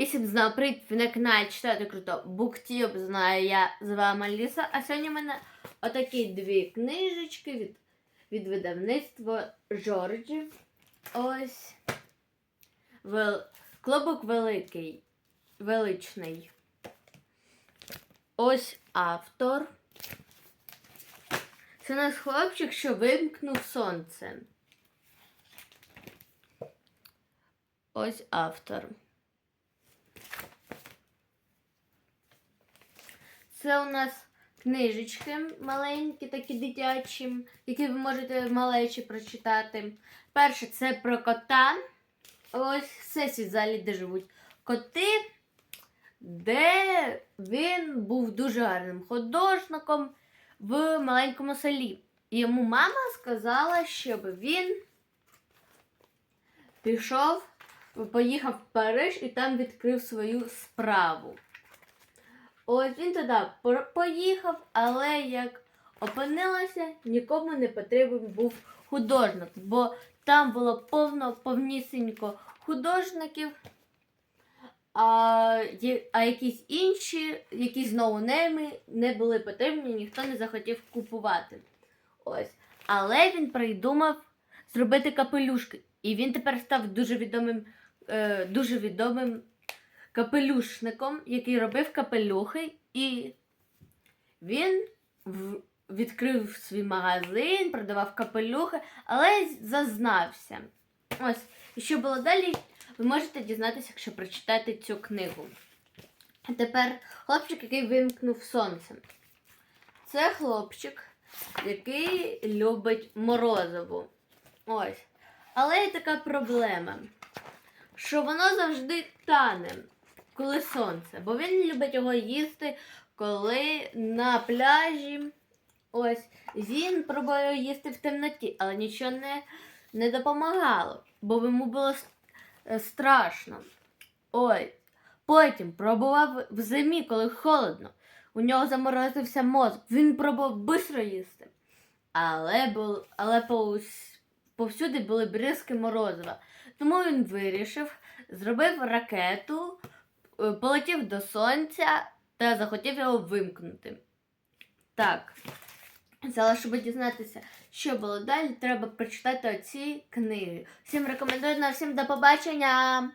Якщо б знав, привіт, ви на каналі читати круто. Буктюб знаю я, з вами Аліса. А сьогодні в мене отакі дві книжечки від, від видавництва Жорджі. Ось. Вел... Клобок великий. Величний. Ось автор. Це наш хлопчик, що вимкнув сонце. Ось автор. Це у нас книжечки маленькі, такі дитячі, які ви можете малечі прочитати. Перше це про кота. Ось це світ залі, де живуть коти, де він був дуже гарним художником в маленькому селі. Йому мама сказала, щоб він пішов, поїхав в Париж і там відкрив свою справу. Ось він туди поїхав, але як опинилося, нікому не потрібен був художник, бо там було повно повнісінько художників, а, а якісь інші, якісь ноунейми не були потрібні, ніхто не захотів купувати. Ось. Але він придумав зробити капелюшки. І він тепер став дуже відомим, е, дуже відомим капелюшником, який робив капелюхи, і він відкрив свій магазин, продавав капелюхи, але зазнався. Ось, і що було далі, ви можете дізнатися, якщо прочитаєте цю книгу. А тепер хлопчик, який вимкнув сонце. Це хлопчик, який любить морозиво. Ось. Але є така проблема, що воно завжди тане, коли сонце. Бо він любить його їсти, коли на пляжі. Ось він пробував їсти в темноті, але нічого не, не допомагало, бо йому було е, страшно. Ой. Потім пробував в зимі, коли холодно. У нього заморозився мозок. Він пробував швидко їсти. Але, бул, але повс- повсюди були бризки морозива. Тому він вирішив, зробив ракету, полетів до сонця та захотів його вимкнути. Так. зараз, щоб дізнатися, що було далі, треба прочитати оці книги. Всім рекомендую на всім до побачення!